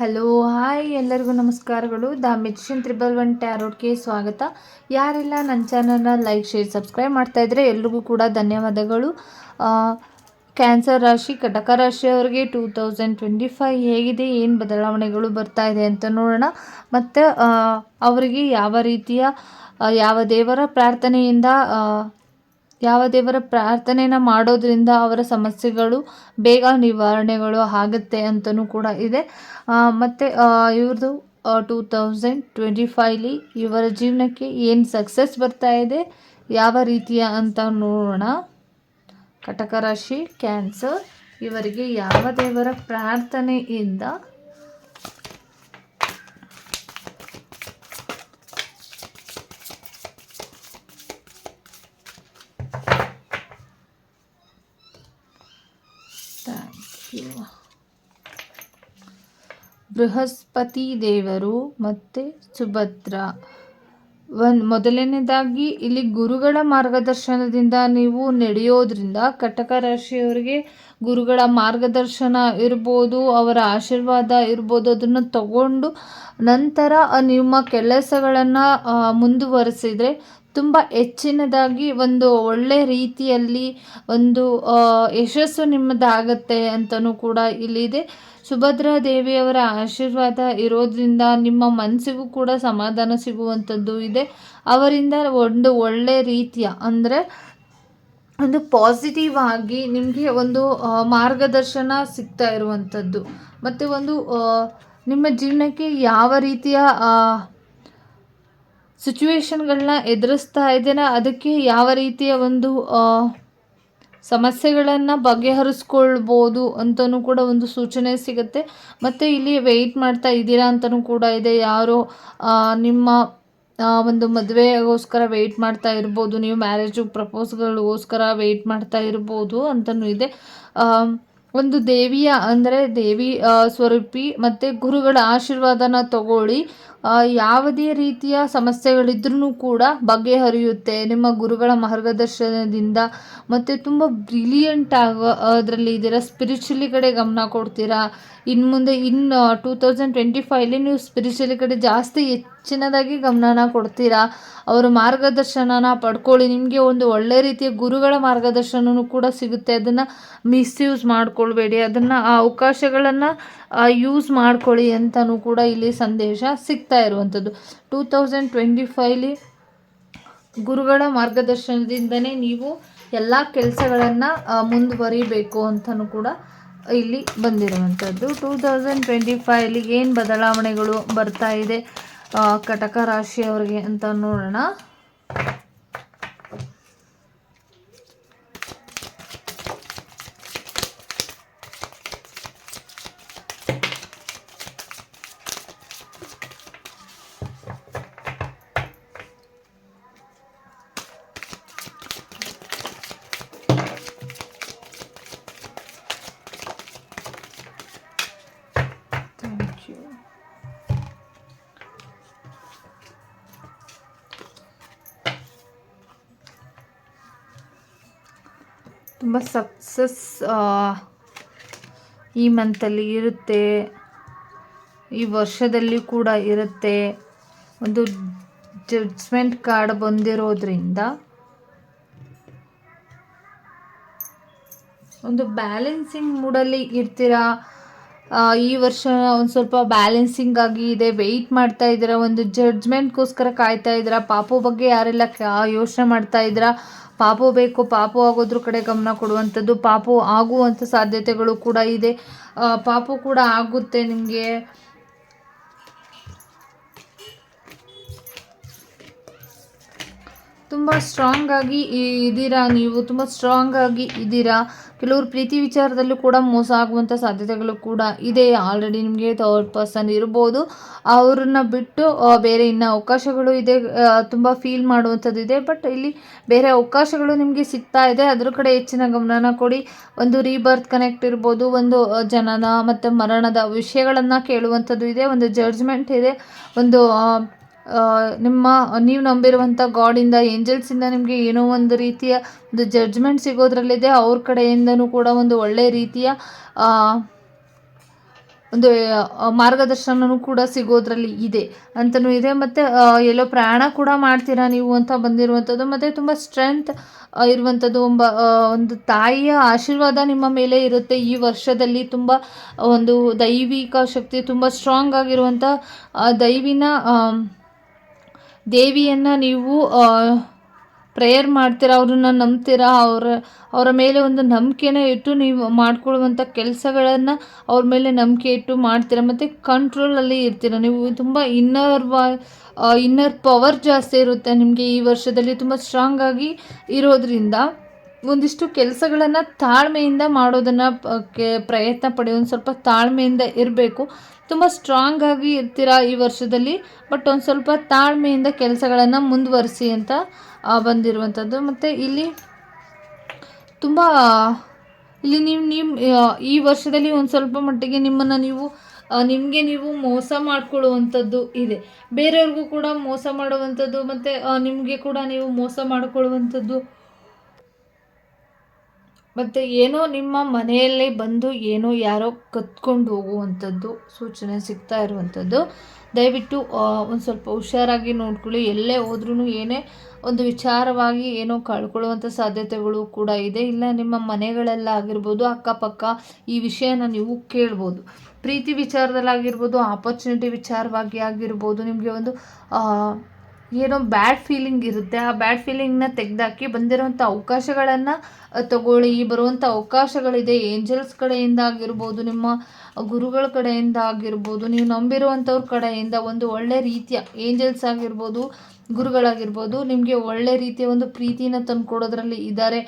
Hello, hi ಎಲ್ಲರಿಗೂ ನಮಸ್ಕಾರಗಳು. The magician triple one ಟ್ಯಾರೋಟ್ಗೆ ಸ್ವಾಗತ. ಯಾರೆಲ್ಲ ನನ್ನ ಚಾನಲ್ನ ಲೈಕ್, ಶೇರ್, ಸಬ್ಸ್ಕ್ರೈಬ್ ಮಾಡ್ತಾ ಇದ್ದರೆ ಎಲ್ರಿಗೂ ಕೂಡ ಧನ್ಯವಾದಗಳು. ಕ್ಯಾನ್ಸರ್ ರಾಶಿ, ಕಟಕ ರಾಶಿಯವರಿಗೆ ಟೂ ತೌಸಂಡ್ ಟ್ವೆಂಟಿ ಫೈವ್ ಹೇಗಿದೆ, ಏನು ಬದಲಾವಣೆಗಳು ಬರ್ತಾ ಇದೆ ಅಂತ ನೋಡೋಣ. ಮತ್ತು ಅವರಿಗೆ ಯಾವ ರೀತಿಯ ಯಾವ ದೇವರ ಪ್ರಾರ್ಥನೆಯಿಂದ ಯಾವ ದೇವರ ಪ್ರಾರ್ಥನೆನ ಮಾಡೋದ್ರಿಂದ ಅವರ ಸಮಸ್ಯೆಗಳು, ಬೇಗ ನಿವಾರಣೆಗಳು ಆಗುತ್ತೆ ಅಂತಲೂ ಕೂಡ ಇದೆ. ಮತ್ತು ಇವ್ರದ್ದು ಟೂ ತೌಸಂಡ್ ಟ್ವೆಂಟಿ ಫೈವ್ಲಿ ಇವರ ಜೀವನಕ್ಕೆ ಏನು ಸಕ್ಸಸ್ ಬರ್ತಾ ಇದೆ, ಯಾವ ರೀತಿಯ ಅಂತ ನೋಡೋಣ. ಕಟಕ ರಾಶಿ ಕ್ಯಾನ್ಸರ್ ಇವರಿಗೆ ಯಾವ ದೇವರ ಪ್ರಾರ್ಥನೆಯಿಂದ ಬೃಹಸ್ಪತಿ ದೇವರು ಮತ್ತು ಸುಭದ್ರ. ಒಂದು ಮೊದಲನೇದಾಗಿ ಇಲ್ಲಿ ಗುರುಗಳ ಮಾರ್ಗದರ್ಶನದಿಂದ ನೀವು ನಡೆಯೋದ್ರಿಂದ ಕಟಕ ರಾಶಿಯವರಿಗೆ ಗುರುಗಳ ಮಾರ್ಗದರ್ಶನ ಇರ್ಬೋದು, ಅವರ ಆಶೀರ್ವಾದ ಇರ್ಬೋದು, ಅದನ್ನು ತಗೊಂಡು ನಂತರ ನಿಮ್ಮ ಕೆಲಸಗಳನ್ನು ಮುಂದುವರೆಸಿದರೆ ತುಂಬ ಹೆಚ್ಚಿನದಾಗಿ ಒಂದು ಒಳ್ಳೆ ರೀತಿಯಲ್ಲಿ ಒಂದು ಯಶಸ್ಸು ನಿಮ್ಮದಾಗತ್ತೆ ಅಂತಲೂ ಕೂಡ ಇಲ್ಲಿದೆ ಸುಭದ್ರಾ ದೇವಿಯವರ ಆಶೀರ್ವಾದ ಇರೋದ್ರಿಂದ ನಿಮ್ಮ ಮನಸ್ಸಿಗೂ ಕೂಡ ಸಮಾಧಾನ ಸಿಗುವಂಥದ್ದು ಇದೆ. ಅವರಿಂದ ಒಂದು ಒಳ್ಳೆ ರೀತಿಯ ಅಂದರೆ ಒಂದು ಪಾಸಿಟಿವ್ ಆಗಿ ನಿಮಗೆ ಒಂದು ಮಾರ್ಗದರ್ಶನ ಸಿಗ್ತಾ ಇರುವಂಥದ್ದು. ಮತ್ತು ಒಂದು ನಿಮ್ಮ ಜೀವನಕ್ಕೆ ಯಾವ ರೀತಿಯ ಸಿಚುವೇಶನ್ಗಳನ್ನ ಎದುರಿಸ್ತಾ ಇದ್ದೀರಾ ಅದಕ್ಕೆ ಯಾವ ರೀತಿಯ ಒಂದು ಸಮಸ್ಯೆಗಳನ್ನು ಬಗೆಹರಿಸ್ಕೊಳ್ಬೋದು ಅಂತಲೂ ಕೂಡ ಒಂದು ಸೂಚನೆ ಸಿಗುತ್ತೆ. ಮತ್ತು ಇಲ್ಲಿ ವೆಯ್ಟ್ ಮಾಡ್ತಾ ಇದ್ದೀರಾ ಅಂತಲೂ ಕೂಡ ಇದೆ. ಯಾರೋ ನಿಮ್ಮ ಒಂದು ಮದುವೆಗೋಸ್ಕರ ವೆಯ್ಟ್ ಮಾಡ್ತಾ ಇರ್ಬೋದು. ನೀವು ಮ್ಯಾರೇಜು ಪ್ರಪೋಸ್ಗಳಿಗೋಸ್ಕರ ವೆಯ್ಟ್ ಮಾಡ್ತಾ ಇರ್ಬೋದು ಅಂತಲೂ ಇದೆ. ಒಂದು ದೇವಿಯ, ಅಂದರೆ ದೇವಿ ಸ್ವರೂಪಿ ಮತ್ತು ಗುರುಗಳ ಆಶೀರ್ವಾದನ ತಗೊಳ್ಳಿ. ಯಾವುದೇ ರೀತಿಯ ಸಮಸ್ಯೆಗಳಿದ್ರೂ ಕೂಡ ಬಗೆಹರಿಯುತ್ತೆ. ನಿಮ್ಮ ಗುರುಗಳ ಮಾರ್ಗದರ್ಶನದಿಂದ ಮತ್ತು ತುಂಬ ಬ್ರಿಲಿಯಂಟ್ ಆಗ, ಅದರಲ್ಲಿ ಇದ್ದೀರಾ ಸ್ಪಿರಿಚುಲಿ ಕಡೆ ಗಮನ ಕೊಡ್ತೀರಾ? ಇನ್ನು ಮುಂದೆ ಇನ್ನು ಟೂ ತೌಸಂಡ್ ಟ್ವೆಂಟಿ ಫೈವ್ಲಿ ನೀವು ಸ್ಪಿರಿಚುಲಿ ಕಡೆ ಜಾಸ್ತಿ ಹೆಚ್ಚಿನದಾಗಿ ಗಮನನ ಕೊಡ್ತೀರಾ? ಅವರ ಮಾರ್ಗದರ್ಶನನ ಪಡ್ಕೊಳ್ಳಿ. ನಿಮಗೆ ಒಂದು ಒಳ್ಳೆ ರೀತಿಯ ಗುರುಗಳ ಮಾರ್ಗದರ್ಶನವೂ ಕೂಡ ಸಿಗುತ್ತೆ. ಅದನ್ನು ಮಿಸ್ಯೂಸ್ ಮಾಡ್ಕೊಳ್ಬೇಡಿ. ಅದನ್ನು ಆ ಅವಕಾಶಗಳನ್ನು ಯೂಸ್ ಮಾಡ್ಕೊಳ್ಳಿ ಅಂತಲೂ ಕೂಡ ಇಲ್ಲಿ ಸಂದೇಶ ಸಿಗ್ತಾ ಇರುವಂಥದ್ದು. ಟೂ ತೌಸಂಡ್ ಟ್ವೆಂಟಿ ಫೈವ್ಲಿ ಗುರುಗಳ ಮಾರ್ಗದರ್ಶನದಿಂದನೇ ನೀವು ಎಲ್ಲ ಕೆಲಸಗಳನ್ನು ಮುಂದುವರಿಬೇಕು ಅಂತಲೂ ಕೂಡ ಇಲ್ಲಿ ಬಂದಿರುವಂಥದ್ದು. ಟೂ ತೌಸಂಡ್ ಟ್ವೆಂಟಿ ಫೈವಲ್ಲಿ ಏನು ಬದಲಾವಣೆಗಳು ಬರ್ತಾ ಇದೆ? ಕಟಕ ರಾಶಿಯವರಿಗೆ ಅಂತ ನೋಡೋಣ. ತುಂಬ ಸಕ್ಸಸ್ ಈ ಮಂತಲ್ಲಿ ಇರುತ್ತೆ. ಈ ವರ್ಷದಲ್ಲಿ ಕೂಡ ಇರುತ್ತೆ. ಒಂದು ಜಡ್ಜ್ಮೆಂಟ್ ಕಾರ್ಡ್ ಬಂದಿರೋದ್ರಿಂದ ಒಂದು ಬ್ಯಾಲೆನ್ಸಿಂಗ್ ಮೂಡಲ್ಲಿ ಇರ್ತೀರಾ? ಈ ವರ್ಷ ಒಂದು ಸ್ವಲ್ಪ ಬ್ಯಾಲೆನ್ಸಿಂಗ್ ಆಗಿ ಇದೆ. ವೆಯ್ಟ್ ಮಾಡ್ತಾ ಇದ್ದೀರ, ಒಂದು ಜಡ್ಜ್ಮೆಂಟ್ಗೋಸ್ಕರ ಕಾಯ್ತಾ ಇದ್ದೀರ? ಪಾಪು ಬಗ್ಗೆ ಯಾರೆಲ್ಲ ಯೋಚನೆ ಮಾಡ್ತಾ ಇದ್ದೀರಾ? ಪಾಪು ಬೇಕು, ಪಾಪು ಆಗೋದ್ರ ಕಡೆ ಗಮನ ಕೊಡುವಂಥದ್ದು, ಪಾಪು ಆಗುವಂಥ ಸಾಧ್ಯತೆಗಳು ಕೂಡ ಇದೆ. ಪಾಪು ಕೂಡ ಆಗುತ್ತೆ ನಿಮಗೆ. ತುಂಬ ಸ್ಟ್ರಾಂಗ್ ಆಗಿ ಇದ್ದೀರಾ ನೀವು? ತುಂಬ ಸ್ಟ್ರಾಂಗ್ ಆಗಿ ಇದ್ದೀರಾ? ಕೆಲವರು ಪ್ರೀತಿ ವಿಚಾರದಲ್ಲೂ ಕೂಡ ಮೋಸ ಆಗುವಂಥ ಸಾಧ್ಯತೆಗಳು ಕೂಡ ಇದೆ. ಆಲ್ರೆಡಿ ನಿಮಗೆ ಥರ್ಡ್ ಪರ್ಸನ್ ಇರ್ಬೋದು. ಅವ್ರನ್ನ ಬಿಟ್ಟು ಬೇರೆ ಇನ್ನು ಅವಕಾಶಗಳು ಇದೆ. ತುಂಬ ಫೀಲ್ ಮಾಡುವಂಥದ್ದು ಇದೆ. ಬಟ್ ಇಲ್ಲಿ ಬೇರೆ ಅವಕಾಶಗಳು ನಿಮಗೆ ಸಿಗ್ತಾ ಇದೆ. ಅದ್ರ ಕಡೆ ಹೆಚ್ಚಿನ ಗಮನನ ಕೊಡಿ. ಒಂದು ರೀಬರ್ತ್ ಕನೆಕ್ಟ್ ಇರ್ಬೋದು. ಒಂದು ಜನನ ಮತ್ತು ಮರಣದ ವಿಷಯಗಳನ್ನು ಕೇಳುವಂಥದ್ದು ಇದೆ. ಒಂದು ಜಡ್ಜ್ಮೆಂಟ್ ಇದೆ. ಒಂದು ನಿಮ್ಮ, ನೀವು ನಂಬಿರುವಂಥ ಗಾಡಿಂದ ಏಂಜಲ್ಸಿಂದ ನಿಮಗೆ ಏನೋ ಒಂದು ರೀತಿಯ ಒಂದು ಜಡ್ಜ್ಮೆಂಟ್ ಸಿಗೋದ್ರಲ್ಲಿದೆ, ಅವ್ರ ಕಡೆಯಿಂದನೂ ಕೂಡ ಒಂದು ಒಳ್ಳೆಯ ರೀತಿಯ ಒಂದು ಮಾರ್ಗದರ್ಶನವೂ ಕೂಡ ಸಿಗೋದ್ರಲ್ಲಿ ಇದೆ ಅಂತಲೂ ಇದೆ. ಮತ್ತು ಎಲ್ಲೋ ಪ್ರಯಾಣ ಕೂಡ ಮಾಡ್ತೀರಾ ನೀವು ಅಂತ ಬಂದಿರುವಂಥದ್ದು, ಮತ್ತು ತುಂಬ ಸ್ಟ್ರೆಂತ್ ಇರುವಂಥದ್ದು ಒಬ್ಬ ಒಂದು ತಾಯಿಯ ಆಶೀರ್ವಾದ ನಿಮ್ಮ ಮೇಲೆ ಇರುತ್ತೆ. ಈ ವರ್ಷದಲ್ಲಿ ತುಂಬ ಒಂದು ದೈವಿಕ ಶಕ್ತಿ, ತುಂಬ ಸ್ಟ್ರಾಂಗ್ ಆಗಿರುವಂಥ ದೈವಿನ ದೇವಿಯನ್ನು ನೀವು ಪ್ರೇಯರ್ ಮಾಡ್ತೀರಾ, ಅವ್ರನ್ನ ನಂಬ್ತೀರಾ, ಅವರ ಅವರ ಮೇಲೆ ಒಂದು ನಂಬಿಕೆನ ಇಟ್ಟು ನೀವು ಮಾಡ್ಕೊಳ್ಳುವಂಥ ಕೆಲಸಗಳನ್ನು ಅವ್ರ ಮೇಲೆ ನಂಬಿಕೆ ಇಟ್ಟು ಮಾಡ್ತೀರಾ, ಮತ್ತು ಕಂಟ್ರೋಲಲ್ಲಿ ಇರ್ತೀರ? ನೀವು ತುಂಬ ಇನ್ನರ್ ವಾ ಇನ್ನರ್ ಪವರ್ ಜಾಸ್ತಿ ಇರುತ್ತೆ ನಿಮಗೆ ಈ ವರ್ಷದಲ್ಲಿ, ತುಂಬ ಸ್ಟ್ರಾಂಗಾಗಿ ಇರೋದ್ರಿಂದ. ಒಂದಿಷ್ಟು ಕೆಲಸಗಳನ್ನು ತಾಳ್ಮೆಯಿಂದ ಮಾಡೋದನ್ನು ಪ್ರಯತ್ನ ಪಡಿ, ಒಂದು ಸ್ವಲ್ಪ ತಾಳ್ಮೆಯಿಂದ ಇರಬೇಕು. ತುಂಬ ಸ್ಟ್ರಾಂಗ್ ಆಗಿ ಇರ್ತೀರಾ ಈ ವರ್ಷದಲ್ಲಿ ಬಟ್ ಒಂದು ಸ್ವಲ್ಪ ತಾಳ್ಮೆಯಿಂದ ಕೆಲಸಗಳನ್ನು ಮುಂದುವರಿಸಿ ಅಂತ ಬಂದಿರುವಂಥದ್ದು ಮತ್ತು ಇಲ್ಲಿ ತುಂಬ, ಇಲ್ಲಿ ನೀವು ನಿಮ್ಮ ಈ ವರ್ಷದಲ್ಲಿ ಒಂದು ಸ್ವಲ್ಪ ಮಟ್ಟಿಗೆ ನಿಮ್ಮನ್ನು ನೀವು ನಿಮಗೆ ನೀವು ಮೋಸ ಮಾಡ್ಕೊಳ್ಳುವಂಥದ್ದು ಇದೆ. ಬೇರೆಯವ್ರಿಗೂ ಕೂಡ ಮೋಸ ಮಾಡುವಂಥದ್ದು ಮತ್ತು ನಿಮಗೆ ಕೂಡ ನೀವು ಮೋಸ ಮಾಡಿಕೊಳ್ಳುವಂಥದ್ದು ಮತ್ತು ಏನೋ ನಿಮ್ಮ ಮನೆಯಲ್ಲೇ ಬಂದು ಏನೋ ಯಾರೋ ಕತ್ಕೊಂಡು ಹೋಗುವಂಥದ್ದು ಸೂಚನೆ ಸಿಗ್ತಾ ಇರುವಂಥದ್ದು. ದಯವಿಟ್ಟು ಒಂದು ಸ್ವಲ್ಪ ಹುಷಾರಾಗಿ ನೋಡ್ಕೊಳ್ಳಿ. ಎಲ್ಲೇ ಹೋದ್ರೂ ಏನೇ ಒಂದು ವಿಚಾರವಾಗಿ ಏನೋ ಕಳ್ಕೊಳ್ಳುವಂಥ ಸಾಧ್ಯತೆಗಳು ಕೂಡ ಇದೆ. ಇಲ್ಲ, ನಿಮ್ಮ ಮನೆಗಳೆಲ್ಲ ಆಗಿರ್ಬೋದು, ಅಕ್ಕಪಕ್ಕ, ಈ ವಿಷಯನ ನೀವು ಕೇಳ್ಬೋದು. ಪ್ರೀತಿ ವಿಚಾರದಲ್ಲಾಗಿರ್ಬೋದು ಆಪರ್ಚುನಿಟಿ ವಿಚಾರವಾಗಿ ಆಗಿರ್ಬೋದು, ನಿಮಗೆ ಒಂದು ಏನೋ ಬ್ಯಾಡ್ ಫೀಲಿಂಗ್ ಇರುತ್ತೆ. ಆ ಬ್ಯಾಡ್ ಫೀಲಿಂಗ್ನ ತೆಗೆದಾಕಿ ಬಂದಿರುವಂಥ ಅವಕಾಶಗಳನ್ನು ತಗೊಳ್ಳಿ. ಬರುವಂಥ ಅವಕಾಶಗಳಿದೆ. ಏಂಜಲ್ಸ್ ಕಡೆಯಿಂದ ಆಗಿರ್ಬೋದು, ನಿಮ್ಮ ಗುರುಗಳ ಕಡೆಯಿಂದ ಆಗಿರ್ಬೋದು, ನೀವು ನಂಬಿರುವಂಥವ್ರ ಕಡೆಯಿಂದ ಒಂದು ಒಳ್ಳೆ ರೀತಿಯ ಏಂಜಲ್ಸ್ ಆಗಿರ್ಬೋದು, ಗುರುಗಳಾಗಿರ್ಬೋದು, ನಿಮಗೆ ಒಳ್ಳೆ ರೀತಿಯ ಒಂದು ಪ್ರೀತಿನ ತಂದುಕೊಡೋದ್ರಲ್ಲಿ ಇದ್ದಾರೆ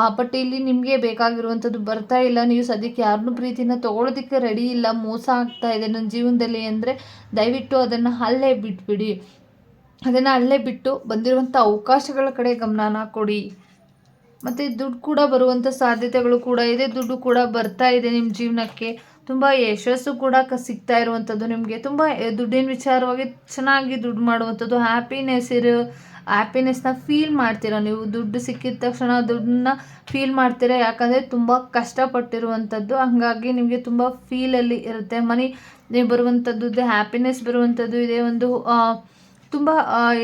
ಆ ಇಲ್ಲಿ ನಿಮಗೆ ಬೇಕಾಗಿರುವಂಥದ್ದು ಬರ್ತಾ ಇಲ್ಲ. ನೀವು ಸದ್ಯಕ್ಕೆ ಯಾರನ್ನೂ ಪ್ರೀತಿನ ತೊಗೊಳೋದಕ್ಕೆ ರೆಡಿ ಇಲ್ಲ. ಮೋಸ ಆಗ್ತಾ ಇದೆ ನನ್ನ ಜೀವನದಲ್ಲಿ ಅಂದರೆ ದಯವಿಟ್ಟು ಅದನ್ನು ಅಲ್ಲೇ ಬಿಟ್ಬಿಡಿ. ಅದನ್ನು ಅಲ್ಲೇ ಬಿಟ್ಟು ಬಂದಿರುವಂಥ ಅವಕಾಶಗಳ ಕಡೆ ಗಮನನ ಕೊಡಿ. ಮತ್ತು ದುಡ್ಡು ಕೂಡ ಬರುವಂಥ ಸಾಧ್ಯತೆಗಳು ಕೂಡ ಇದೆ. ದುಡ್ಡು ಕೂಡ ಬರ್ತಾ ಇದೆ ನಿಮ್ಮ ಜೀವನಕ್ಕೆ. ತುಂಬ ಯಶಸ್ಸು ಕೂಡ ಕ ಸಿಗ್ತಾ ಇರುವಂಥದ್ದು ನಿಮಗೆ. ತುಂಬ ದುಡ್ಡಿನ ವಿಚಾರವಾಗಿ ಚೆನ್ನಾಗಿ ದುಡ್ಡು ಮಾಡುವಂಥದ್ದು ಹ್ಯಾಪಿನೆಸ್ ಇರೋ ಹ್ಯಾಪಿನೆಸ್ನ ಫೀಲ್ ಮಾಡ್ತೀರಾ ನೀವು. ದುಡ್ಡು ಸಿಕ್ಕಿದ ತಕ್ಷಣ ದುಡ್ಡನ್ನ ಫೀಲ್ ಮಾಡ್ತೀರಾ. ಯಾಕಂದರೆ ತುಂಬ ಕಷ್ಟಪಟ್ಟಿರುವಂಥದ್ದು ಹಾಗಾಗಿ ನಿಮಗೆ ತುಂಬ ಫೀಲಲ್ಲಿ ಇರುತ್ತೆ. ಮನಿ, ನೀವು ಬರುವಂಥದ್ದು ಹ್ಯಾಪಿನೆಸ್ ಬರುವಂಥದ್ದು ಇದೆ ಒಂದು ತುಂಬ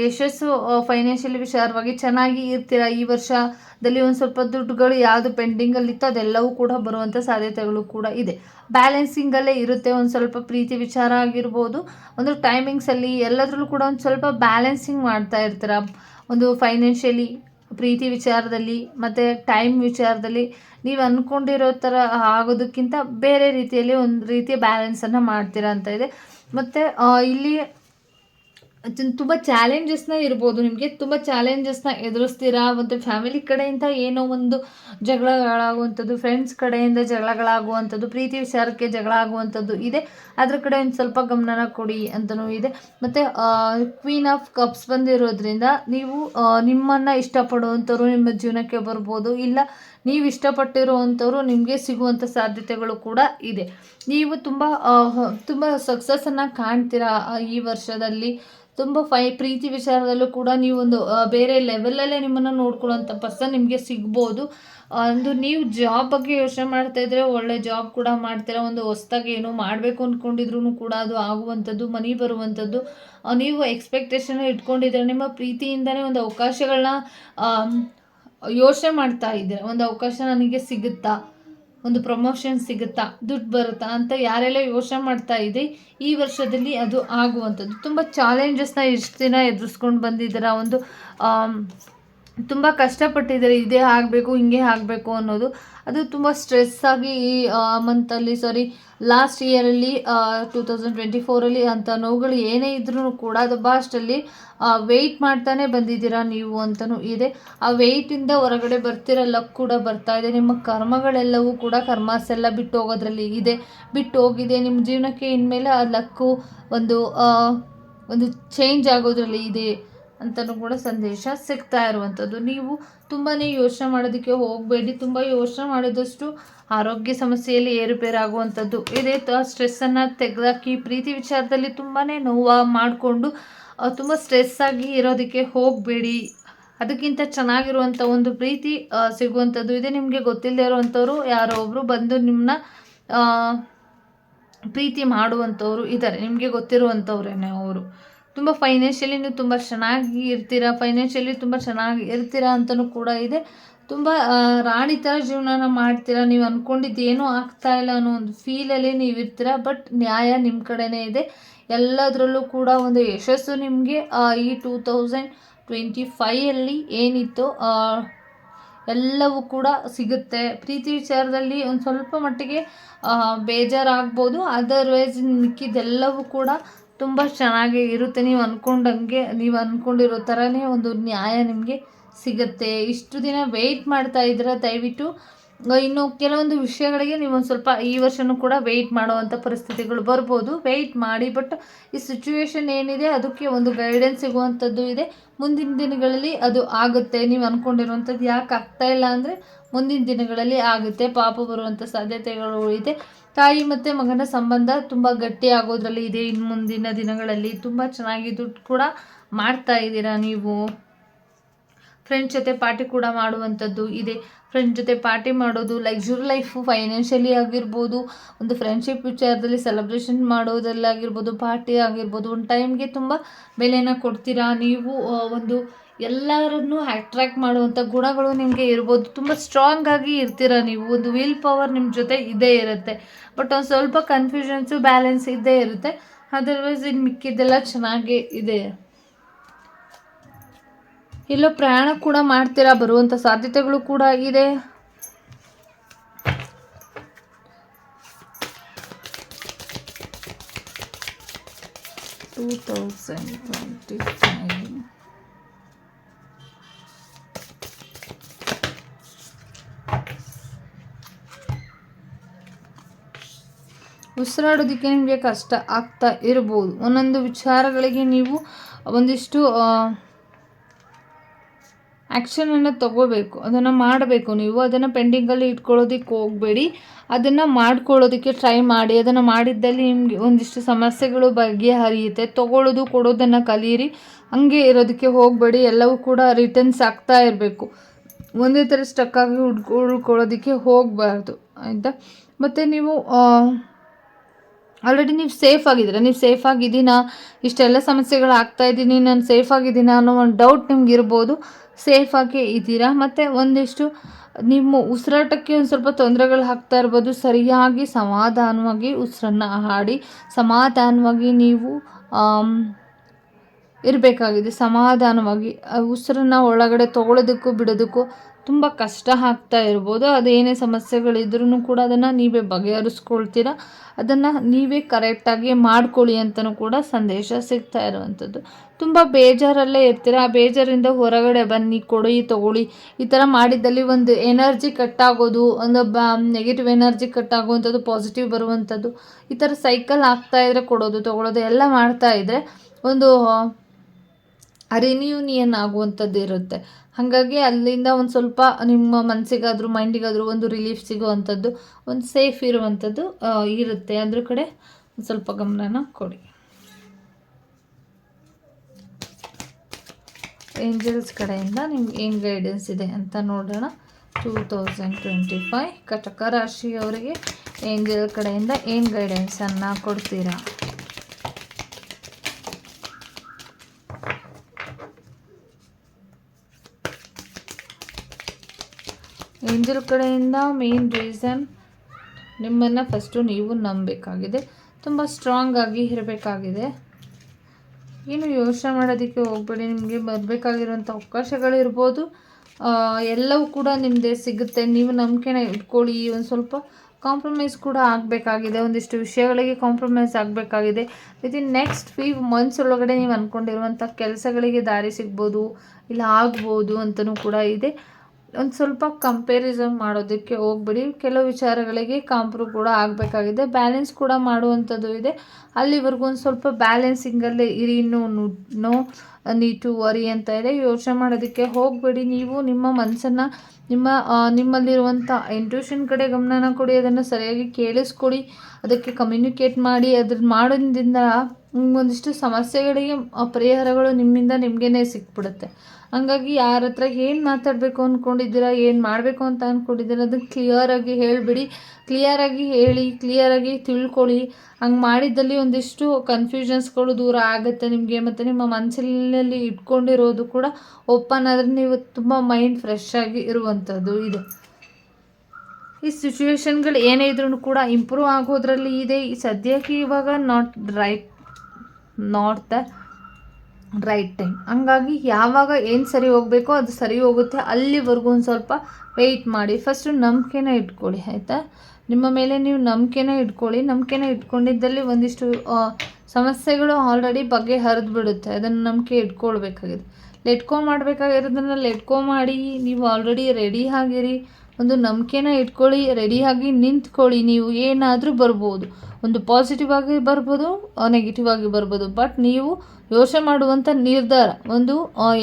ಯಶಸ್ಸು ಫೈನಾನ್ಷಿಯಲಿ ವಿಚಾರವಾಗಿ ಚೆನ್ನಾಗಿ ಇರ್ತೀರ? ಈ ವರ್ಷದಲ್ಲಿ ಒಂದು ಸ್ವಲ್ಪ ದುಡ್ಡುಗಳು ಯಾವುದು ಪೆಂಡಿಂಗಲ್ಲಿತ್ತು ಅದೆಲ್ಲವೂ ಕೂಡ ಬರುವಂಥ ಸಾಧ್ಯತೆಗಳು ಕೂಡ ಇದೆ. ಬ್ಯಾಲೆನ್ಸಿಂಗಲ್ಲೇ ಇರುತ್ತೆ, ಒಂದು ಸ್ವಲ್ಪ ಪ್ರೀತಿ ವಿಚಾರ ಆಗಿರ್ಬೋದು. ಒಂದು ಟೈಮಿಂಗ್ಸಲ್ಲಿ ಎಲ್ಲದರಲ್ಲೂ ಕೂಡ ಒಂದು ಸ್ವಲ್ಪ ಬ್ಯಾಲೆನ್ಸಿಂಗ್ ಮಾಡ್ತಾ ಇರ್ತೀರ? ಒಂದು ಫೈನಾನ್ಷಿಯಲಿ ಪ್ರೀತಿ ವಿಚಾರದಲ್ಲಿ, ಮತ್ತು ಟೈಮ್ ವಿಚಾರದಲ್ಲಿ ನೀವು ಅಂದ್ಕೊಂಡಿರೋ ಥರ ಆಗೋದಕ್ಕಿಂತ ಬೇರೆ ರೀತಿಯಲ್ಲಿ ಒಂದು ರೀತಿಯ ಬ್ಯಾಲೆನ್ಸನ್ನು ಮಾಡ್ತೀರಾ ಅಂತ ಇದೆ. ಮತ್ತು ಇಲ್ಲಿ ತುಂಬ ಚಾಲೆಂಜಸ್ನ ಇರ್ಬೋದು. ನಿಮಗೆ ತುಂಬ ಚಾಲೆಂಜಸ್ನ ಎದುರಿಸ್ತೀರಾ? ಮತ್ತು ಫ್ಯಾಮಿಲಿ ಕಡೆಯಿಂದ ಏನೋ ಒಂದು ಜಗಳಗಳಾಗುವಂಥದ್ದು ಫ್ರೆಂಡ್ಸ್ ಕಡೆಯಿಂದ ಜಗಳಗಳಾಗುವಂಥದ್ದು, ಪ್ರೀತಿ ವಿಚಾರಕ್ಕೆ ಜಗಳ ಆಗುವಂಥದ್ದು ಇದೆ. ಅದ್ರ ಕಡೆ ಒಂದು ಸ್ವಲ್ಪ ಗಮನನ ಕೊಡಿ ಅಂತಲೂ ಇದೆ. ಮತ್ತು ಕ್ವೀನ್ ಆಫ್ ಕಪ್ಸ್ ಬಂದಿರೋದ್ರಿಂದ ನೀವು ನಿಮ್ಮನ್ನು ಇಷ್ಟಪಡುವಂಥವ್ರು ನಿಮ್ಮ ಜೀವನಕ್ಕೆ ಬರ್ಬೋದು. ಇಲ್ಲ ನೀವು ಇಷ್ಟಪಟ್ಟಿರುವಂಥವ್ರು ನಿಮಗೆ ಸಿಗುವಂಥ ಸಾಧ್ಯತೆಗಳು ಕೂಡ ಇದೆ. ನೀವು ತುಂಬ ತುಂಬ ಸಕ್ಸಸ್ಸನ್ನು ಕಾಣ್ತೀರಾ ಈ ವರ್ಷದಲ್ಲಿ? ತುಂಬ ಫೈ, ಪ್ರೀತಿ ವಿಚಾರದಲ್ಲೂ ಕೂಡ ನೀವೊಂದು ಬೇರೆ ಲೆವೆಲಲ್ಲೇ ನಿಮ್ಮನ್ನು ನೋಡ್ಕೊಳ್ಳೋಂಥ ಪರ್ಸನ್ ನಿಮಗೆ ಸಿಗ್ಬೋದು. ಒಂದು ನೀವು ಜಾಬ್ ಬಗ್ಗೆ ಯೋಚನೆ ಮಾಡ್ತಾ ಇದ್ರೆ ಒಳ್ಳೆ ಜಾಬ್ ಕೂಡ ಮಾಡ್ತೀರಾ, ಒಂದು ಹೊಸ್ದಾಗಿ ಏನೋ ಮಾಡಬೇಕು ಅಂದ್ಕೊಂಡಿದ್ರು ಕೂಡ ಅದು ಆಗುವಂಥದ್ದು, ಮನೆ ಬರುವಂಥದ್ದು. ನೀವು ಎಕ್ಸ್ಪೆಕ್ಟೇಷನ್ ಇಟ್ಕೊಂಡಿದ್ರೆ, ನಿಮ್ಮ ಪ್ರೀತಿಯಿಂದನೇ ಒಂದು ಅವಕಾಶಗಳನ್ನ ಯೋಚನೆ ಮಾಡ್ತಾ ಇದ್ದೆ. ಒಂದು ಅವಕಾಶ ನನಗೆ ಸಿಗುತ್ತಾ? ಒಂದು ಪ್ರಮೋಷನ್ ಸಿಗುತ್ತಾ? ದುಡ್ಡು ಬರುತ್ತಾ? ಅಂತ ಯಾರೆಲ್ಲ ಯೋಚನೆ ಮಾಡ್ತಾ ಇದೆ ಈ ವರ್ಷದಲ್ಲಿ ಅದು ಆಗುವಂಥದ್ದು. ತುಂಬ ಚಾಲೆಂಜಸ್ನ ಎಷ್ಟು ದಿನ ಎದುರಿಸ್ಕೊಂಡು ಬಂದಿದ್ದೀರಾ? ಒಂದು ತುಂಬ ಕಷ್ಟಪಟ್ಟಿದ್ದಾರೆ, ಇದೇ ಆಗಬೇಕು, ಹಿಂಗೆ ಆಗಬೇಕು ಅನ್ನೋದು. ಅದು ತುಂಬ ಸ್ಟ್ರೆಸ್ ಆಗಿ ಈ ಮಂತಲ್ಲಿ ಸಾರಿ ಲಾಸ್ಟ್ ಇಯರಲ್ಲಿ ಟೂ ತೌಸಂಡ್ ಟ್ವೆಂಟಿ ಫೋರಲ್ಲಿ ಅಂಥ ನೋವುಗಳು ಏನೇ ಇದ್ರೂ ಕೂಡ ಅದು ಬಾಸ್ಟಲ್ಲಿ ವೆಯ್ಟ್ ಮಾಡ್ತಾನೆ ಬಂದಿದ್ದೀರಾ ನೀವು ಅಂತಲೂ ಇದೆ. ಆ ವೆಯ್ಟಿಂದ ಹೊರಗಡೆ ಬರ್ತಿರೋ ಲಕ್ ಕೂಡ ಬರ್ತಾ ಇದೆ. ನಿಮ್ಮ ಕರ್ಮಗಳೆಲ್ಲವೂ ಕೂಡ ಕರ್ಮಾಸ್ ಎಲ್ಲ ಬಿಟ್ಟು ಹೋಗೋದ್ರಲ್ಲಿ ಇದೆ. ಬಿಟ್ಟು ಹೋಗಿದೆ, ನಿಮ್ಮ ಜೀವನಕ್ಕೆ ಇನ್ಮೇಲೆ ಆ ಲಕ್ಕು ಒಂದು ಒಂದು ಚೇಂಜ್ ಆಗೋದ್ರಲ್ಲಿ ಇದೆ. ಅಂತಲೂ ಕೂಡ ಸಂದೇಶ ಸಿಗ್ತಾ ಇರುವಂಥದ್ದು. ನೀವು ತುಂಬಾ ಯೋಚನೆ ಮಾಡೋದಕ್ಕೆ ಹೋಗಬೇಡಿ. ತುಂಬ ಯೋಚನೆ ಮಾಡಿದಷ್ಟು ಆರೋಗ್ಯ ಸಮಸ್ಯೆಯಲ್ಲಿ ಏರುಪೇರಾಗುವಂಥದ್ದು. ಇದೇ ತ ಸ್ಟ್ರೆಸ್ಸನ್ನು ತೆಗೆದಾಕಿ, ಪ್ರೀತಿ ವಿಚಾರದಲ್ಲಿ ತುಂಬಾ ನೋವು ಮಾಡಿಕೊಂಡು ತುಂಬ ಸ್ಟ್ರೆಸ್ ಆಗಿ ಇರೋದಕ್ಕೆ ಹೋಗಬೇಡಿ. ಅದಕ್ಕಿಂತ ಚೆನ್ನಾಗಿರುವಂಥ ಒಂದು ಪ್ರೀತಿ ಸಿಗುವಂಥದ್ದು. ಇದೆ ನಿಮಗೆ ಗೊತ್ತಿಲ್ಲದೆ ಇರುವಂಥವ್ರು ಯಾರೋ ಒಬ್ಬರು ಬಂದು ನಿಮ್ಮನ್ನ ಪ್ರೀತಿ ಮಾಡುವಂಥವ್ರು ಇದ್ದಾರೆ. ನಿಮಗೆ ಗೊತ್ತಿರುವಂಥವ್ರೇನೆ ಅವರು. ತುಂಬ ಫೈನಾನ್ಷಿಯಲಿ ನೀವು ತುಂಬ ಚೆನ್ನಾಗಿ ಇರ್ತೀರಾ ಫೈನಾನ್ಷಿಯಲಿ ತುಂಬ ಚೆನ್ನಾಗಿ ಇರ್ತೀರಾ ಅಂತಲೂ ಕೂಡ ಇದೆ. ತುಂಬ ರಾಣಿ ಥರ ಜೀವನನ ಮಾಡ್ತೀರಾ, ನೀವು ಅಂದ್ಕೊಂಡಿದ್ದು ಏನೂ ಆಗ್ತಾ ಇಲ್ಲ ಅನ್ನೋ ಒಂದು ಫೀಲಲ್ಲಿ ನೀವು ಇರ್ತೀರಾ ಬಟ್ ನ್ಯಾಯ ನಿಮ್ಮ ಕಡೆನೇ ಇದೆ. ಎಲ್ಲದರಲ್ಲೂ ಕೂಡ ಒಂದು ಯಶಸ್ಸು ನಿಮಗೆ. ಈ ಟೂ ತೌಸಂಡ್ ಟ್ವೆಂಟಿ ಫೈಯಲ್ಲಿ ಏನಿತ್ತು ಎಲ್ಲವೂ ಕೂಡ ಸಿಗುತ್ತೆ. ಪ್ರೀತಿ ವಿಚಾರದಲ್ಲಿ ಒಂದು ಸ್ವಲ್ಪ ಮಟ್ಟಿಗೆ ಬೇಜಾರಾಗ್ಬೋದು. ಅದರ್ವೈಸ್ ಮಿಕ್ಕಿದ್ದೆಲ್ಲವೂ ಕೂಡ ತುಂಬ ಚೆನ್ನಾಗಿ ಇರುತ್ತೆ. ನೀವು ಅಂದ್ಕೊಂಡಂಗೆ ನೀವು ಅಂದ್ಕೊಂಡಿರೋ ಥರನೇ ಒಂದು ನ್ಯಾಯ ನಿಮಗೆ ಸಿಗುತ್ತೆ. ಇಷ್ಟು ದಿನ ವೆಯ್ಟ್ ಮಾಡ್ತಾ ಇದ್ದೀರ? ದಯವಿಟ್ಟು ಇನ್ನು ಕೆಲವೊಂದು ವಿಷಯಗಳಿಗೆ ನೀವು ಒಂದು ಸ್ವಲ್ಪ ಈ ವರ್ಷನೂ ಕೂಡ ವೆಯ್ಟ್ ಮಾಡುವಂಥ ಪರಿಸ್ಥಿತಿಗಳು ಬರ್ಬೋದು. ವೆಯ್ಟ್ ಮಾಡಿ ಬಟ್ ಈ ಸಿಚುವೇಶನ್ ಏನಿದೆ, ಅದಕ್ಕೆ ಒಂದು ಗೈಡೆನ್ಸ್ ಸಿಗುವಂಥದ್ದು ಇದೆ. ಮುಂದಿನ ದಿನಗಳಲ್ಲಿ ಅದು ಆಗುತ್ತೆ. ನೀವು ಅಂದ್ಕೊಂಡಿರುವಂಥದ್ದು ಯಾಕೆ ಆಗ್ತಾ ಇಲ್ಲ ಅಂದರೆ, ಮುಂದಿನ ದಿನಗಳಲ್ಲಿ ಆಗುತ್ತೆ. ಪಾಪ ಬರುವಂಥ ಸಾಧ್ಯತೆಗಳು ಇದೆ. ತಾಯಿ ಮತ್ತು ಮಗನ ಸಂಬಂಧ ತುಂಬ ಗಟ್ಟಿ ಆಗೋದ್ರಲ್ಲಿ ಇದೆ. ಇನ್ನು ಮುಂದಿನ ದಿನಗಳಲ್ಲಿ ತುಂಬ ಚೆನ್ನಾಗಿ ದುಡ್ಡು ಕೂಡ ಮಾಡ್ತಾ ಇದ್ದೀರಾ ನೀವು? ಫ್ರೆಂಡ್ಸ್ ಜೊತೆ ಪಾರ್ಟಿ ಕೂಡ ಮಾಡುವಂಥದ್ದು ಇದೆ. ಫ್ರೆಂಡ್ ಜೊತೆ ಪಾರ್ಟಿ ಮಾಡೋದು ಲಕ್ಸುರಿ ಲೈಫು ಫೈನಾನ್ಷಿಯಲಿ ಆಗಿರ್ಬೋದು, ಒಂದು ಫ್ರೆಂಡ್ಶಿಪ್ ವಿಚಾರದಲ್ಲಿ ಸೆಲೆಬ್ರೇಷನ್ ಮಾಡೋದಲ್ಲಾಗಿರ್ಬೋದು ಪಾರ್ಟಿ ಆಗಿರ್ಬೋದು, ಒಂದು ಟೈಮ್ಗೆ ತುಂಬ ಬೆಲೆನ ಕೊಡ್ತೀರಾ? ನೀವು ಒಂದು ಎಲ್ಲರನ್ನೂ ಅಟ್ರ್ಯಾಕ್ಟ್ ಮಾಡುವಂಥ ಗುಣಗಳು ನಿಮಗೆ ಇರ್ಬೋದು. ತುಂಬ ಸ್ಟ್ರಾಂಗ್ ಆಗಿ ಇರ್ತೀರ ನೀವು? ಒಂದು ವಿಲ್ ಪವರ್ ನಿಮ್ಮ ಜೊತೆ ಇದೇ ಇರುತ್ತೆ. ಬಟ್ ಒಂದು ಸ್ವಲ್ಪ ಕನ್ಫ್ಯೂಷನ್ಸು ಬ್ಯಾಲೆನ್ಸ್ ಇದ್ದೇ ಇರುತ್ತೆ. ಅದರ್ವೈಸ್ ಇನ್ನು ಮಿಕ್ಕಿದ್ದೆಲ್ಲ ಚೆನ್ನಾಗೇ ಇದೆ. ಎಲ್ಲೋ ಪ್ರಯಾಣ ಕೂಡ ಮಾಡ್ತೀರಾ? ಬರುವಂಥ ಸಾಧ್ಯತೆಗಳು ಕೂಡ ಇದೆ ಟೂ ತೌಸಂಡ್ ಟ್ವೆಂಟಿ ಫೈವ್ ಉಸಿರಾಡೋದಕ್ಕೆ ನಿಮಗೆ ಕಷ್ಟ ಆಗ್ತಾ ಇರ್ಬೋದು. ಒಂದೊಂದು ವಿಚಾರಗಳಿಗೆ ನೀವು ಒಂದಿಷ್ಟು ಆ್ಯಕ್ಷನನ್ನು ತಗೋಬೇಕು. ಅದನ್ನು ಮಾಡಬೇಕು ನೀವು. ಅದನ್ನು ಪೆಂಡಿಂಗಲ್ಲಿ ಇಟ್ಕೊಳ್ಳೋದಕ್ಕೆ ಹೋಗಬೇಡಿ. ಅದನ್ನು ಮಾಡ್ಕೊಳ್ಳೋದಕ್ಕೆ ಟ್ರೈ ಮಾಡಿ. ಅದನ್ನು ಮಾಡಿದ್ದಲ್ಲಿ ನಿಮಗೆ ಒಂದಿಷ್ಟು ಸಮಸ್ಯೆಗಳು ಬಗೆಹರಿಯುತ್ತೆ. ತಗೊಳ್ಳೋದು ಕೊಡೋದನ್ನು ಕಲಿಯಿರಿ ಹಂಗೆ ಇರೋದಕ್ಕೆ ಹೋಗಬೇಡಿ. ಎಲ್ಲವೂ ಕೂಡ ರಿಟರ್ನ್ಸ್ ಆಗ್ತಾ ಇರಬೇಕು. ಒಂದೇ ಥರ ಸ್ಟಕ್ ಆಗಿ ಉಳ್ಕೊ ಉಳ್ಕೊಳ್ಳೋದಕ್ಕೆ ಹೋಗಬಾರ್ದು. ಆಯಿತಾ? ಮತ್ತು ನೀವು ಆಲ್ರೆಡಿ ನೀವು ಸೇಫ್ ಆಗಿದ್ದೀರಾ? ನೀವು ಸೇಫ್ ಆಗಿದ್ದೀನಾ? ಇಷ್ಟೆಲ್ಲ ಸಮಸ್ಯೆಗಳು ಆಗ್ತಾ ಇದ್ದೀನಿ. ನಾನು ಸೇಫ್ ಆಗಿದ್ದೀನಾ ಅನ್ನೋ ಒಂದು ಡೌಟ್ ನಿಮ್ಗೆ ಇರ್ಬೋದು. ಸೇಫ್ ಆಗಿ ಇದ್ದೀರಾ? ಮತ್ತು ಒಂದಿಷ್ಟು ನಿಮ್ಮ ಉಸಿರಾಟಕ್ಕೆ ಒಂದು ಸ್ವಲ್ಪ ತೊಂದರೆಗಳು ಹಾಕ್ತಾ ಇರ್ಬೋದು. ಸರಿಯಾಗಿ ಸಮಾಧಾನವಾಗಿ ಉಸಿರನ್ನು ಹಾಡಿ ಸಮಾಧಾನವಾಗಿ ನೀವು ಇರಬೇಕಾಗಿದೆ. ಸಮಾಧಾನವಾಗಿ ಉಸಿರನ್ನ ಒಳಗಡೆ ತೊಗೊಳೋದಕ್ಕೂ ಬಿಡೋದಕ್ಕೂ ತುಂಬ ಕಷ್ಟ ಆಗ್ತಾ ಇರ್ಬೋದು. ಅದೇನೇ ಸಮಸ್ಯೆಗಳಿದ್ರೂ ಕೂಡ ಅದನ್ನು ನೀವೇ ಬಗೆಹರಿಸ್ಕೊಳ್ತೀರ? ಅದನ್ನು ನೀವೇ ಕರೆಕ್ಟಾಗಿ ಮಾಡ್ಕೊಳ್ಳಿ ಅಂತಲೂ ಕೂಡ ಸಂದೇಶ ಸಿಗ್ತಾ ಇರುವಂಥದ್ದು. ತುಂಬ ಬೇಜಾರಲ್ಲೇ ಇರ್ತೀರ? ಆ ಬೇಜಾರಿಂದ ಹೊರಗಡೆ ಬನ್ನಿ, ಕೊಡಿ, ತಗೊಳ್ಳಿ. ಈ ಥರ ಮಾಡಿದ್ದಲ್ಲಿ ಒಂದು ಎನರ್ಜಿ ಕಟ್ಟಾಗೋದು, ಒಂದು ಬ ನೆಗೆಟಿವ್ ಎನರ್ಜಿ ಕಟ್ಟಾಗುವಂಥದ್ದು ಪಾಸಿಟಿವ್ ಬರುವಂಥದ್ದು, ಈ ಥರ ಸೈಕಲ್ ಆಗ್ತಾ ಇದ್ರೆ ಕೊಡೋದು, ತಗೊಳ್ಳೋದು, ಎಲ್ಲ ಮಾಡ್ತಾ ಇದ್ದರೆ ಒಂದು ರಿನ್ಯೂನಿಯನ್ ಆಗುವಂಥದ್ದು ಇರುತ್ತೆ ಹಾಗಾಗಿ ಅಲ್ಲಿಂದ ಒಂದು ಸ್ವಲ್ಪ ನಿಮ್ಮ ಮನಸ್ಸಿಗಾದರೂ ಮೈಂಡಿಗಾದರೂ ಒಂದು ರಿಲೀಫ್ ಸಿಗುವಂಥದ್ದು, ಒಂದು ಸೇಫ್ ಇರುವಂಥದ್ದು ಇರುತ್ತೆ. ಅದ್ರ ಕಡೆ ಒಂದು ಸ್ವಲ್ಪ ಗಮನನ ಕೊಡಿ. ಏಂಜಲ್ಸ್ ಕಡೆಯಿಂದ ನಿಮ್ಗೆ ಏನು ಗೈಡೆನ್ಸ್ ಇದೆ ಅಂತ ನೋಡೋಣ. ಟೂ ತೌಸಂಡ್ ಟ್ವೆಂಟಿ ಫೈವ್ ಕಟಕ ರಾಶಿಯವರಿಗೆ ಏಂಜಲ್ ಕಡೆಯಿಂದ ಏನು ಗೈಡೆನ್ಸನ್ನು ಕೊಡ್ತೀರಾ ಏಂಜಲ್ ಕಡೆಯಿಂದ ಮೇನ್ ರೀಸನ್ ನಿಮ್ಮನ್ನು ಫಸ್ಟು ನೀವು ನಂಬಬೇಕಾಗಿದೆ. ತುಂಬ ಸ್ಟ್ರಾಂಗ್ ಆಗಿ ಇರಬೇಕಾಗಿದೆ. ಏನು ಯೋಚನೆ ಮಾಡೋದಕ್ಕೆ ಹೋಗಬೇಡಿ, ನಿಮಗೆ ಬರಬೇಕಾಗಿರುವಂಥ ಅವಕಾಶಗಳಿರ್ಬೋದು ಎಲ್ಲವೂ ಕೂಡ ನಿಮ್ಮದೇ ಸಿಗುತ್ತೆ. ನೀವು ನಂಬಿಕೆನ ಇಟ್ಕೊಳ್ಳಿ, ಒಂದು ಸ್ವಲ್ಪ ಕಾಂಪ್ರಮೈಸ್ ಕೂಡ ಆಗಬೇಕಾಗಿದೆ. ಒಂದಿಷ್ಟು ವಿಷಯಗಳಿಗೆ ಕಾಂಪ್ರಮೈಸ್ ಆಗಬೇಕಾಗಿದೆ. ವಿತಿನ್ ನೆಕ್ಸ್ಟ್ ಫೀವ್ ಮಂತ್ಸ್ ಒಳಗಡೆ ನೀವು ಅಂದ್ಕೊಂಡಿರುವಂಥ ಕೆಲಸಗಳಿಗೆ ದಾರಿ ಸಿಗ್ಬೋದು, ಇಲ್ಲ ಆಗ್ಬೋದು ಅಂತಲೂ ಕೂಡ ಇದೆ. ಒಂದು ಸ್ವಲ್ಪ ಕಂಪೇರಿಸಮ್ ಮಾಡೋದಕ್ಕೆ ಹೋಗ್ಬಿಡಿ. ಕೆಲವು ವಿಚಾರಗಳಿಗೆ ಕಾಂಪ್ರೂ ಕೂಡ ಆಗಬೇಕಾಗಿದೆ. ಬ್ಯಾಲೆನ್ಸ್ ಕೂಡ ಮಾಡುವಂಥದ್ದು ಇದೆ. ಅಲ್ಲಿವರೆಗೂ ಒಂದು ಸ್ವಲ್ಪ ಬ್ಯಾಲೆನ್ಸಿಂಗಲ್ಲೇ ಇರಿ. No no need to worry ಅಂತ ಇದೆ. ಯೋಚನೆ ಮಾಡೋದಕ್ಕೆ ಹೋಗಬೇಡಿ. ನೀವು ನಿಮ್ಮ ಮನಸ್ಸನ್ನು, ನಿಮ್ಮ ನಿಮ್ಮಲ್ಲಿರುವಂಥ ಇಂಟ್ಯೂಷನ್ ಕಡೆ ಗಮನನ ಕೊಡಿ. ಅದನ್ನು ಸರಿಯಾಗಿ ಕೇಳಿಸ್ಕೊಡಿ. ಅದಕ್ಕೆ ಕಮ್ಯುನಿಕೇಟ್ ಮಾಡಿ. ಅದ್ರ ಮಾಡೋದ್ರಿಂದ ಒಂದಿಷ್ಟು ಸಮಸ್ಯೆಗಳಿಗೆ ಪರಿಹಾರಗಳು ನಿಮ್ಮಿಂದ ನಿಮಗೇ ಸಿಕ್ಬಿಡುತ್ತೆ. ಹಂಗಾಗಿ ಯಾರ ಹತ್ರ ಏನು ಮಾತಾಡಬೇಕು ಅಂದ್ಕೊಂಡಿದ್ದೀರಾ ಏನು ಮಾಡಬೇಕು ಅಂತ ಅಂದ್ಕೊಂಡಿದ್ದೀರಾ ಅದನ್ನು ಕ್ಲಿಯರಾಗಿ ಹೇಳಿಬಿಡಿ. ಕ್ಲಿಯರಾಗಿ ಹೇಳಿ ಕ್ಲಿಯರಾಗಿ ತಿಳ್ಕೊಳ್ಳಿ. ಹಂಗೆ ಮಾಡಿದ್ದಲ್ಲಿ ಒಂದಿಷ್ಟು ಕನ್ಫ್ಯೂಷನ್ಸ್ಗಳು ದೂರ ಆಗುತ್ತೆ ನಿಮಗೆ ಮತ್ತು ನಿಮ್ಮ ಮನಸ್ಸಿನಲ್ಲಿ ಇಟ್ಕೊಂಡಿರೋದು ಕೂಡ ಓಪನ್ ಆದರೆ ನೀವು ತುಂಬ ಮೈಂಡ್ ಫ್ರೆಶ್ ಆಗಿ ಇರುವಂಥದ್ದು ಇದು. ಈ ಸಿಚುವೇಶನ್ಗಳು ಏನೇ ಇದ್ರೂ ಕೂಡ ಇಂಪ್ರೂವ್ ಆಗೋದ್ರಲ್ಲಿ ಇದೆ. ಸದ್ಯಕ್ಕೆ ಇವಾಗ not right not the right time ಹಂಗಾಗಿ ಯಾವಾಗ ಏನು ಸರಿ ಹೋಗಬೇಕೋ ಅದು ಸರಿ ಹೋಗುತ್ತೆ. ಅಲ್ಲಿವರೆಗೂ ಒಂದು ಸ್ವಲ್ಪ ವೆಯ್ಟ್ ಮಾಡಿ. ಫಸ್ಟು ನಂಬಿಕೆನ ಇಟ್ಕೊಳ್ಳಿ, ಆಯಿತಾ? ನಿಮ್ಮ ಮೇಲೆ ನೀವು ನಂಬಿಕೆನ ಇಟ್ಕೊಳ್ಳಿ. ನಂಬಿಕೆನ ಇಟ್ಕೊಂಡಿದ್ದಲ್ಲಿ ಒಂದಿಷ್ಟು ಸಮಸ್ಯೆಗಳು ಆಲ್ರೆಡಿ ಬಗ್ಗೆ ಹರಿದು ಬಿಡುತ್ತೆ ಅದನ್ನು ನಂಬಿಕೆ ಇಟ್ಕೊಳ್ಬೇಕಾಗಿದೆ. ಲೆಟ್ಕೋ ಮಾಡಬೇಕಾಗಿರೋದನ್ನ ಲೆಟ್ಕೋ ಮಾಡಿ. ನೀವು ಆಲ್ರೆಡಿ ರೆಡಿ ಆಗಿರಿ. ಒಂದು ನಂಬಿಕೆನ ಇಟ್ಕೊಳ್ಳಿ. ರೆಡಿಯಾಗಿ ನಿಂತ್ಕೊಳ್ಳಿ. ನೀವು ಏನಾದರೂ ಬರ್ಬೋದು. ಒಂದು ಪಾಸಿಟಿವ್ ಆಗಿ ಬರ್ಬೋದು ನೆಗೆಟಿವ್ ಆಗಿ ಬರ್ಬೋದು. ಬಟ್ ನೀವು ಯೋಚನೆ ಮಾಡುವಂಥ ನಿರ್ಧಾರ. ಒಂದು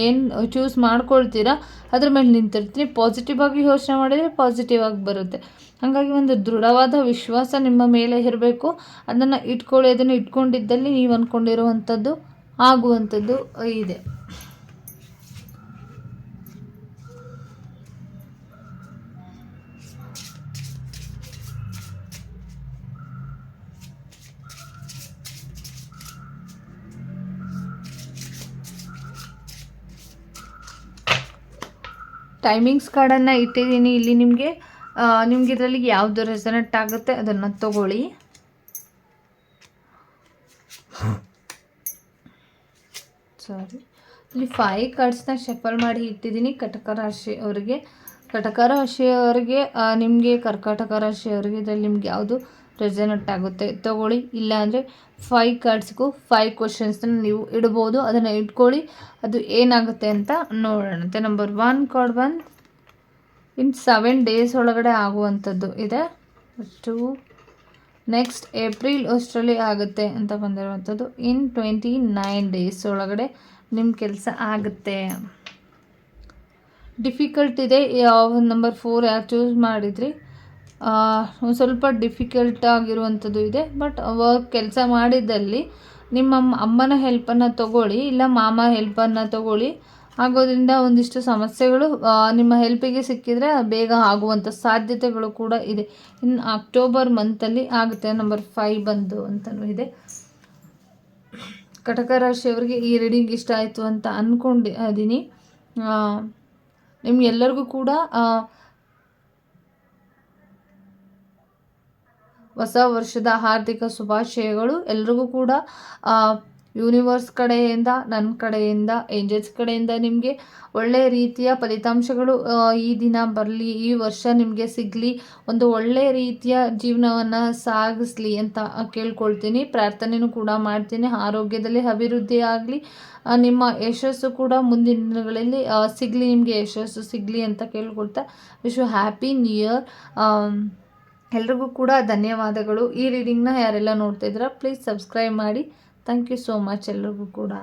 ಏನು ಚೂಸ್ ಮಾಡ್ಕೊಳ್ತೀರಾ, ಅದ್ರ ಮೇಲೆ ನಿಂತಿರ್ತೀನಿ ಪಾಸಿಟಿವ್ ಆಗಿ ಯೋಚನೆ ಮಾಡಿದರೆ ಪಾಸಿಟಿವ್ ಆಗಿ ಬರುತ್ತೆ. ಹಾಗಾಗಿ ಒಂದು ದೃಢವಾದ ವಿಶ್ವಾಸ ನಿಮ್ಮ ಮೇಲೆ ಇರಬೇಕು. ಅದನ್ನು ಇಟ್ಕೊಳ್ಳಿ, ಅದನ್ನು ಇಟ್ಕೊಂಡಿದ್ದಲ್ಲಿ ನೀವು ಅಂದ್ಕೊಂಡಿರುವಂಥದ್ದು ಆಗುವಂಥದ್ದು ಇದೆ. ಟೈಮಿಂಗ್ಸ್ ಕಾರ್ಡನ್ನು ಇಟ್ಟಿದ್ದೀನಿ. ಇಲ್ಲಿ ನಿಮಗೆ ನಿಮ್ಗೆ ಇದರಲ್ಲಿ ಯಾವುದು ರೆಸನೆಟ್ ಆಗುತ್ತೆ ಅದನ್ನು ತಗೊಳ್ಳಿ. ಸಾರಿ ಇಲ್ಲಿ ಫೈ ಕಾರ್ಡ್ಸ್ನ ಶಫಲ್ ಮಾಡಿ ಇಟ್ಟಿದ್ದೀನಿ. ಕಟಕ ರಾಶಿ ಅವರಿಗೆ. ಕಟಕ ರಾಶಿಯವರಿಗೆ ನಿಮಗೆ ಕರ್ಕಾಟಕ ರಾಶಿಯವರಿಗೆ ಇದರಲ್ಲಿ ನಿಮ್ಗೆ ಯಾವುದು ರೆಸನೆಟ್ ಆಗುತ್ತೆ. ತಗೊಳ್ಳಿ. ಇಲ್ಲ ಅಂದರೆ ಫೈ ಕಾರ್ಡ್ಸ್ಗೂ ಫೈವ್ ಕ್ವಶನ್ಸ್ನ ನೀವು ಇಡ್ಬೋದು. ಅದನ್ನು ಇಟ್ಕೊಳ್ಳಿ. ಅದು ಏನಾಗುತ್ತೆ ಅಂತ ನೋಡೋಣಂತೆ number one card one in seven days ಒಳಗಡೆ ಆಗುವಂಥದ್ದು ಇದೆ. ಟು ನೆಕ್ಸ್ಟ್ ಏಪ್ರಿಲ್ ಅಷ್ಟರಲ್ಲಿ ಆಗುತ್ತೆ ಅಂತ ಬಂದಿರುವಂಥದ್ದು. ಇನ್ ಟ್ವೆಂಟಿ ನೈನ್ ಡೇಸ್ ಒಳಗಡೆ ನಿಮ್ಮ ಕೆಲಸ ಆಗುತ್ತೆ. ಡಿಫಿಕಲ್ಟ್ ಇದೆ. ಯಾವ ನಂಬರ್ ಫೋರ್ ಯಾರು ಚೂಸ್ ಮಾಡಿದ್ರಿ? ಒಂದು ಸ್ವಲ್ಪ ಡಿಫಿಕಲ್ಟ್ ಆಗಿರುವಂಥದ್ದು ಇದೆ ಬಟ್ ವರ್ಕ್ ಕೆಲಸ ಮಾಡಿದ್ದಲ್ಲಿ ನಿಮ್ಮ ಅಮ್ಮ- ಅಮ್ಮನ ಹೆಲ್ಪನ್ನು ತಗೊಳ್ಳಿ, ಇಲ್ಲ ಮಾಮ ಹೆಲ್ಪನ್ನು ತಗೊಳ್ಳಿ. ಆಗೋದ್ರಿಂದ ಒಂದಿಷ್ಟು ಸಮಸ್ಯೆಗಳು ನಿಮ್ಮ ಹೆಲ್ಪಿಗೆ ಸಿಕ್ಕಿದರೆ ಬೇಗ ಆಗುವಂಥ ಸಾಧ್ಯತೆಗಳು ಕೂಡ ಇದೆ. ಇನ್ನು ಅಕ್ಟೋಬರ್ ಮಂತಲ್ಲಿ ಆಗುತ್ತೆ ನಂಬರ್ ಫೈವ್ ಬಂದು ಅಂತಲೂ ಇದೆ. ಕಟಕ ರಾಶಿಯವರಿಗೆ ಈ ರೀಡಿಂಗ್ ಇಷ್ಟ ಆಯಿತು ಅಂತ ಅಂದ್ಕೊಂಡು ಇದ್ದೀನಿ ನಿಮ್ಗೆಲ್ಲರಿಗೂ ಕೂಡ ಹೊಸ ವರ್ಷದ ಹಾರ್ದಿಕ ಶುಭಾಶಯಗಳು. ಎಲ್ರಿಗೂ ಕೂಡ ಯೂನಿವರ್ಸ್ ಕಡೆಯಿಂದ ನನ್ನ ಕಡೆಯಿಂದ ಏಂಜಲ್ಸ್ ಕಡೆಯಿಂದ ನಿಮಗೆ ಒಳ್ಳೆಯ ರೀತಿಯ ಫಲಿತಾಂಶಗಳು ಈ ದಿನ ಬರಲಿ, ಈ ವರ್ಷ ನಿಮಗೆ ಸಿಗಲಿ, ಒಂದು ಒಳ್ಳೆಯ ರೀತಿಯ ಜೀವನವನ್ನು ಸಾಗಿಸ್ಲಿ ಅಂತ ಕೇಳ್ಕೊಳ್ತೀನಿ. ಪ್ರಾರ್ಥನೆಯೂ ಕೂಡ ಮಾಡ್ತೀನಿ. ಆರೋಗ್ಯದಲ್ಲಿ ಅಭಿವೃದ್ಧಿ ಆಗಲಿ ನಿಮ್ಮ ಯಶಸ್ಸು ಕೂಡ ಮುಂದಿನ ದಿನಗಳಲ್ಲಿ ಸಿಗಲಿ, ನಿಮಗೆ ಯಶಸ್ಸು ಸಿಗಲಿ ಅಂತ ಕೇಳ್ಕೊಳ್ತಾ ವಿಶ್ ಹ್ಯಾಪಿ ನ್ಯೂ ಇಯರ್ ಎಲ್ರಿಗೂ ಕೂಡ ಧನ್ಯವಾದಗಳು. ಈ ರೀಡಿಂಗ್ನ ಯಾರೆಲ್ಲ ನೋಡ್ತಾ ಇದ್ದೀರಾ ಪ್ಲೀಸ್ ಸಬ್ಸ್ಕ್ರೈಬ್ ಮಾಡಿ. ಥ್ಯಾಂಕ್ ಯು ಸೋ ಮಚ್ ಎಲ್ರಿಗೂ ಕೂಡ.